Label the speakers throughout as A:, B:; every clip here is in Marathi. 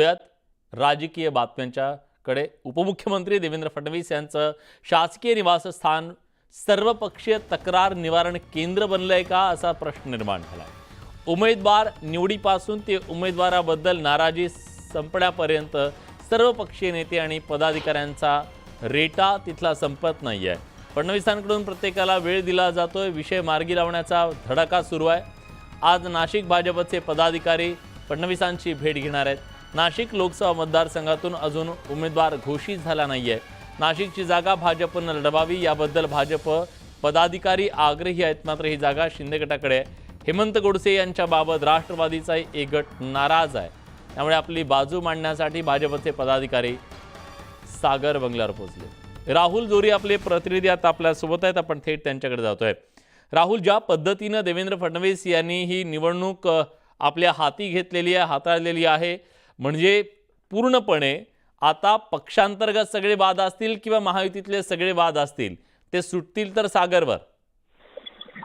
A: वळूयात राजकीय बातम्यांच्याकडे उपमुख्यमंत्री देवेंद्र फडणवीस यांचं शासकीय निवासस्थान सर्वपक्षीय तक्रार निवारण केंद्र बनलंय आहे का असा प्रश्न निर्माण झाला उमेदवार निवडीपासून ते उमेदवाराबद्दल नाराजी संपण्यापर्यंत सर्वपक्षीय नेते आणि पदाधिकाऱ्यांचा रेटा तिथला संपत नाही आहे फडणवीसांकडून प्रत्येकाला वेळ दिला जातोय विषय मार्गी लावण्याचा धडाका सुरू आहे. आज नाशिक भाजपचे पदाधिकारी फडणवीसांची भेट घेणार आहेत. नाशिक लोकसभा मतदारसंघातून अजून उमेदवार घोषित झाला नाही आहे नाशिकची जागा भाजपनं लढवावी याबद्दल भाजप पदाधिकारी आग्रही आहेत मात्र ही जागा शिंदे गटाकडे आहे. हेमंत गोडसे यांच्याबाबत राष्ट्रवादीचा एक गट नाराज आहे. त्यामुळे आपली बाजू मांडण्यासाठी भाजपचे पदाधिकारी सागर बंगल्यावर पोहोचले. राहुल जोरी आपले प्रतिनिधी आता आपल्यासोबत आहेत. आपण थेट त्यांच्याकडे जातोय. राहुल ज्या पद्धतीनं देवेंद्र फडणवीस यांनी ही निवडणूक आपल्या हाती घेतलेली आहे हाताळलेली आहे म्हणजे पूर्णपणे आता पक्षांतर्गत सगळे वाद असतील किंवा महायुतीतले सगळे वाद असतील ते सुटतील तर सागरवर.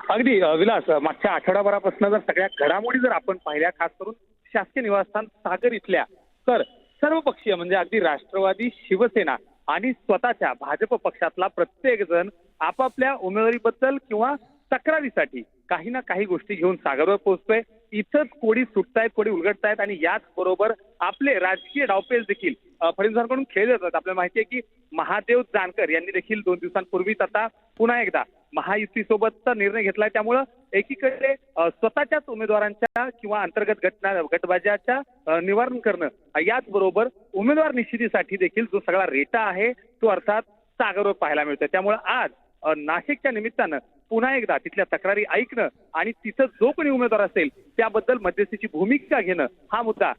B: अगदी विलास मागच्या आठवडाभरापासून जर सगळ्या घडामोडी जर आपण पाहिल्या खास करून शासकीय निवासस्थान सागर इथल्या तर सर्व पक्षीय म्हणजे अगदी राष्ट्रवादी शिवसेना आणि स्वतःच्या भाजप पक्षातला प्रत्येक जण आपापल्या उमेदवारीबद्दल किंवा तक्रारीसाठी काही ना काही गोष्टी घेऊन सागरवर पोहोचतोय. इथंच कोडी सुटतायत कोडी उलगडतायत आणि याच बरोबर आपले राजकीय डावपेच देखील फडणवीसांकडून खेळले जातात. आपल्याला माहिती आहे की महादेव जानकर यांनी देखील दोन दिवसांपूर्वीच आता पुन्हा एकदा महायुतीसोबतचा निर्णय घेतलाय. त्यामुळं एकीकडे स्वतःच्याच उमेदवारांच्या किंवा अंतर्गत घटना गटबाजाच्या निवारण करणं याचबरोबर उमेदवार निश्चितीसाठी देखील जो सगळा रेटा आहे तो अर्थात सागरवर पाहायला मिळतोय. त्यामुळं आज नाशिकच्या निमित्तानं पुन्हा एकदा तिथल्या तक्रारी ऐकणं आणि तिथं जो कोणी उमेदवार असेल त्याबद्दल मध्यस्थीची भूमिका घेणं हा मुद्दा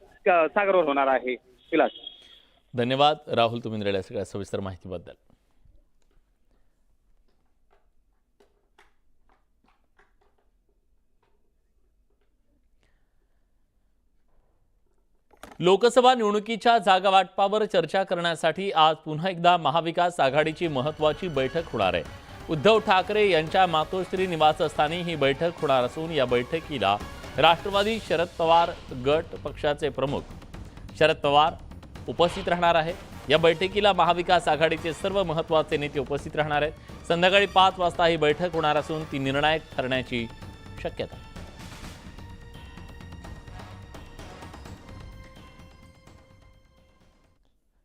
B: सागरवर होणार आहे. विलास.
A: धन्यवाद. राहुल तुम्ही दिलेल्या सगळ्या सविस्तर माहितीबद्दल. लोकसभा निवडणुकीच्या जागा वाटपावर चर्चा करण्यासाठी आज पुन्हा एकदा महाविकास आघाडीची महत्वाची बैठक होणार आहे. उद्धव ठाकरे यांच्या मातोश्री निवासस्थानी ही बैठक होणार असून या बैठकीला राष्ट्रवादी शरद पवार गट पक्षाचे प्रमुख शरद पवार उपस्थित राहणार आहे. या बैठकीला महाविकास आघाडीचे सर्व महत्त्वाचे नेते उपस्थित राहणार आहेत. संध्याकाळी पाच वाजता ही बैठक होणार असून ती निर्णायक ठरण्याची शक्यता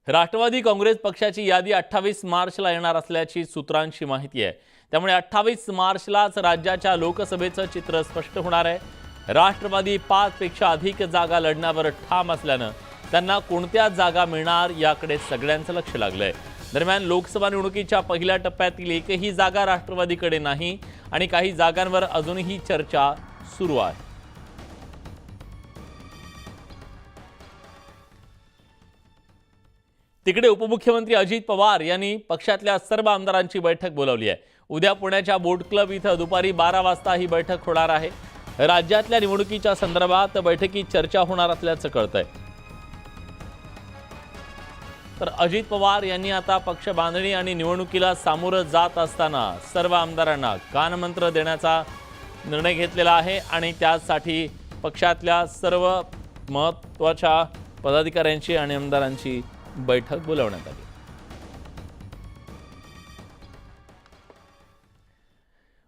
A: राष्ट्रवादी काँग्रेस पक्षाची यादी अठ्ठावीस मार्चला येणार असल्याची सूत्रांची माहिती आहे. त्यामुळे अठ्ठावीस मार्चलाच राज्याच्या लोकसभेचं चित्र स्पष्ट होणार आहे. राष्ट्रवादी पाचपेक्षा अधिक जागा लढण्यावर ठाम असल्यानं त्यांना कोणत्या जागा मिळणार याकडे सगळ्यांचं लक्ष लागलंय. दरम्यान लोकसभा निवडणुकीच्या पहिल्या टप्प्यातील एकही जागा राष्ट्रवादीकडे नाही आणि काही जागांवर अजूनही चर्चा सुरू आहे. तिकडे उपमुख्यमंत्री अजित पवार यांनी पक्षातल्या सर्व आमदारांची बैठक बोलावली आहे. उद्या पुण्याच्या बोट क्लब इथं दुपारी बारा वाजता ही बैठक होणार आहे. राज्यातल्या निवडणुकीच्या संदर्भात बैठकीत चर्चा होणार असल्याचं कळतंय. तर अजित पवार यांनी आता पक्ष बांधणी आणि निवडणुकीला सामोरं जात असताना सर्व आमदारांना कानमंत्र देण्याचा निर्णय घेतलेला आहे आणि त्यासाठी पक्षातल्या सर्व महत्त्वाच्या पदाधिकाऱ्यांची आणि आमदारांची बैठक बोलावण्यात आली.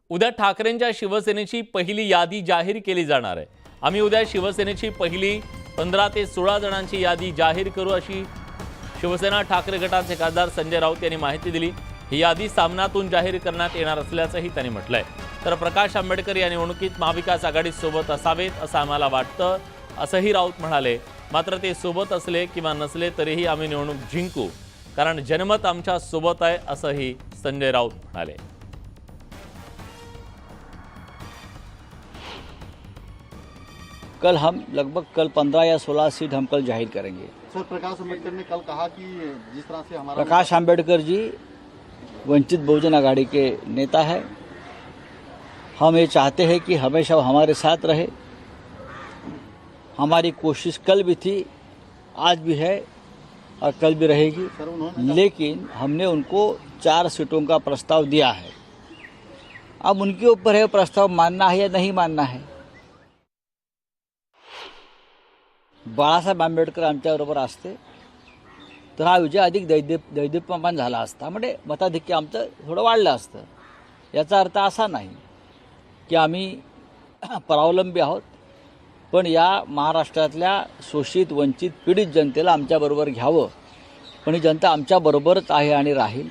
A: उद्या ठाकरेंच्या शिवसेनेची पहिली यादी जाहीर केली जाणार आहे. आम्ही उद्या शिवसेनेची पहिली पंधरा ते सोळा जणांची यादी जाहीर करू अशी शिवसेना ठाकरे गटाचे खासदार संजय राऊत यांनी माहिती दिली. ही यादी सामनातून जाहीर करण्यात येणार असल्याचंही त्यांनी म्हटलंय. तर प्रकाश आंबेडकर या निवडणुकीत महाविकास आघाडीसोबत असावेत असं आम्हाला वाटतं असंही राऊत म्हणाले. मात्र ते सोबत असले किंवा नसले तरीही आम्ही निवडणूक जिंकू. कारण जनमत आमच्यासोबत आहे असंही संजय राऊत म्हणाले.
C: कल हम लगभग कल पंद्रह या सोलह सीट हम कल जाहिर करेंगे।
D: सर प्रकाश अम्बेडकर ने कल कहा कि जिस तरह से हमारा
C: प्रकाश आंबेडकर जी वंचित बहुजन आघाड़ी के नेता है। हम ये चाहते हैं कि हमेशा वो हमारे साथ रहे। हमारी कोशिश कल भी थी आज भी है और कल भी रहेगी। लेकिन हमने उनको चार सीटों का प्रस्ताव दिया है। अब उनके ऊपर है प्रस्ताव मानना है या नहीं मानना है? बाळासाहेब आंबेडकर आमच्याबरोबर असते. तर हा विजय अधिक दैदिप दैदिप्यमान झाला असता. म्हणजे मताधिक्य आमचं थोडं वाढलं असतं. याचा अर्थ असा नाही की आम्ही परावलंबी आहोत. पण या महाराष्ट्रातल्या शोषित वंचित पीडित जनतेला आमच्याबरोबर घ्यावं. पण ही जनता आमच्याबरोबरच आहे आणि राहील.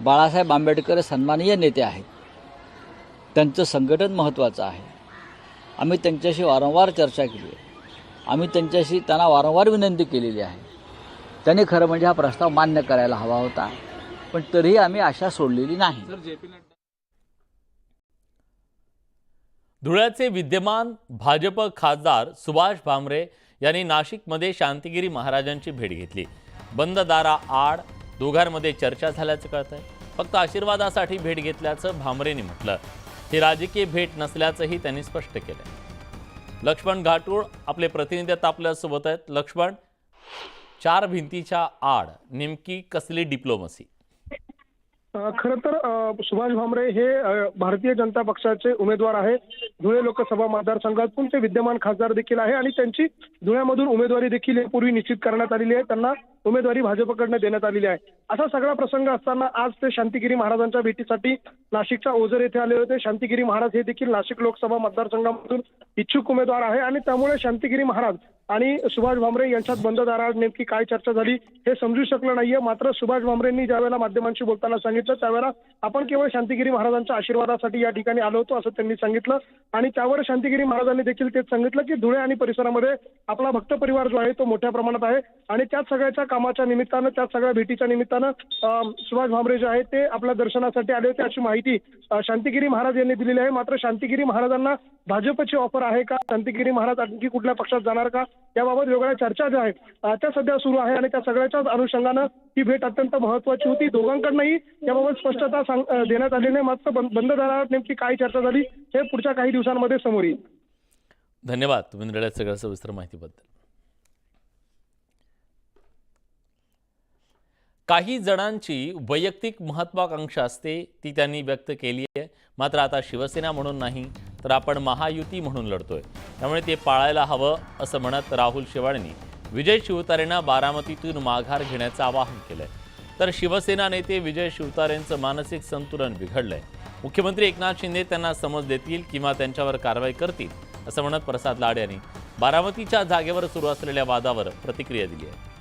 C: बाळासाहेब आंबेडकर सन्माननीय नेते आहेत. त्यांचं संघटन महत्त्वाचं आहे. आम्ही त्यांच्याशी वारंवार चर्चा केली आहे. आम्ही त्यांच्याशी त्यांना वारंवार विनंती केलेली आहे. त्यांनी खरं म्हणजे हा प्रस्ताव मान्य करायला हवा होता. पण तरीही आम्ही आशा सोडलेली नाही.
A: धुळ्याचे विद्यमान भाजप खासदार सुभाष भामरे यांनी नाशिकमध्ये शांतिगिरी महाराजांची भेट घेतली. बंद दारा आड दोघांमध्ये चर्चा झाल्याचं कळतंय. फक्त आशीर्वादासाठी भेट घेतल्याचं भामरेंनी म्हटलं. ही राजकीय भेट नसल्याचंही त्यांनी स्पष्ट केलं लक्ष्मण घाटूळ आपले प्रतिनिधी आता आपल्यासोबत आहेत. लक्ष्मण चार भिंतीच्या आड नेमकी कसली डिप्लोमसी
E: खर तर सुभाष भामरे हे भारतीय जनता पक्षाचे उमेदवार आहे धुळे लोकसभा मतदारसंघातून ते विद्यमान खासदार देखील आहे? आणि त्यांची धुळ्यामधून उमेदवारी देखील यापूर्वी निश्चित करण्यात आलेली आहे. त्यांना उमेदवारी भाजपकडनं देण्यात आलेली आहे. असा सगळा प्रसंग असताना आज ते शांतिगिरी महाराजांच्या भेटीसाठी नाशिकच्या ओझर येथे आले होते. शांतिगिरी महाराज हे देखील नाशिक लोकसभा मतदारसंघामधून इच्छुक उमेदवार आहे आणि त्यामुळे शांतिगिरी महाराज आणि सुभाष भामरे यांच्यात बंद दारात नेमकी काय चर्चा झाली हे समजू शकलं नाहीये. मात्र सुभाष भामरेंनी ज्यावेळेला माध्यमांशी बोलताना सांगितलं त्यावेळेला आपण केवळ शांतिगिरी महाराजांच्या आशीर्वादासाठी या ठिकाणी आलो होतो असं त्यांनी सांगितलं आणि त्यावर शांतिगिरी महाराजांनी देखील तेच सांगितलं की धुळे आणि परिसरामध्ये आपला भक्त परिवार जो आहे तो मोठ्या प्रमाणात आहे आणि त्याच सगळ्याच्या कामाच्या निमित्तानं त्या सगळ्या भेटीच्या निमित्तानं सुभाष भामरे जे आहेत ते आपल्या दर्शनासाठी आले होते. अशी माहिती शांतिगिरी महाराज यांनी दिलेली आहे. मात्र शांतिगिरी महाराजांना भाजपची ऑफर आहे का? शांतिगिरी महाराज आणखी कुठल्या पक्षात जाणार का? याबाबत वेगळ्या चर्चा ज्या आहेत त्या सध्या सुरू आहे आणि त्या सगळ्याच्याच अनुषंगानं ही भेट अत्यंत महत्वाची होती. दोघांकडनंही याबाबत स्पष्टता देण्यात आली नाही. मात्र बंद बंद दारात नेमकी काय चर्चा झाली हे पुढच्या काही दिवसांमध्ये समोर येईल.
A: धन्यवाद. तुम्ही सगळ्या सविस्तर माहितीबद्दल. काही जणांची वैयक्तिक महत्वाकांक्षा असते ती त्यांनी व्यक्त केली आहे. मात्र आता शिवसेना म्हणून नाही तर आपण महायुती म्हणून लढतोय. त्यामुळे ते पाळायला हवं असं म्हणत राहुल शेवाळेंनी विजय शिवतारेंना बारामतीतून माघार घेण्याचं आवाहन केलंय. तर शिवसेना नेते विजय शिवतारेंचं मानसिक संतुलन बिघडलंय. मुख्यमंत्री एकनाथ शिंदे त्यांना समज देतील किंवा त्यांच्यावर कारवाई करतील असं म्हणत प्रसाद लाड यांनी बारामतीच्या जागेवर सुरू असलेल्या वादावर प्रतिक्रिया दिली आहे.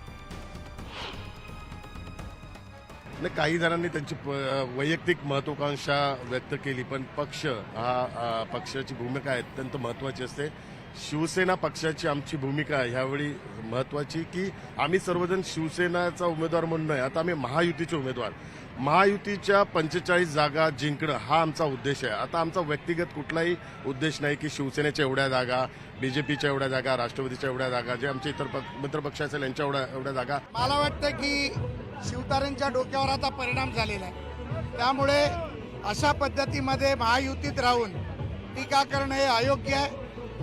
F: नाही काही जणांनी त्यांची प- वैयक्तिक महत्वाकांक्षा व्यक्त केली पण पक्ष हा पक्षाची भूमिका आहे अत्यंत महत्वाची असते. शिवसेना पक्षाची आमची भूमिका ह्यावेळी महत्वाची की आम्ही सर्वजण शिवसेनाचा उमेदवार म्हणून नाही आता आम्ही महायुतीचे उमेदवार. महायुतीच्या पंचेचाळीस जागा जिंकणं हा आमचा उद्देश आहे. आता आमचा व्यक्तिगत कुठलाही उद्देश नाही की शिवसेनेच्या एवढ्या जागा बीजेपीच्या एवढ्या जागा राष्ट्रवादीच्या एवढ्या जागा जे आमचे इतर पक्ष- मित्रपक्ष असेल यांच्या एवढ्या एवढ्या जागा.
G: मला वाटतं की शिवतारेंच्या डोक्यावर आता परिणाम झालेला आहे. त्यामुळे अशा पद्धतीमध्ये महायुतीत राहून टीका करणं हे अयोग्य आहे.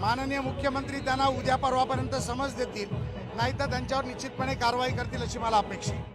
G: माननीय मुख्यमंत्री त्यांना उद्या परवापर्यंत समज देतील. नाहीतर त्यांच्यावर निश्चितपणे कारवाई करतील अशी मला अपेक्षा आहे.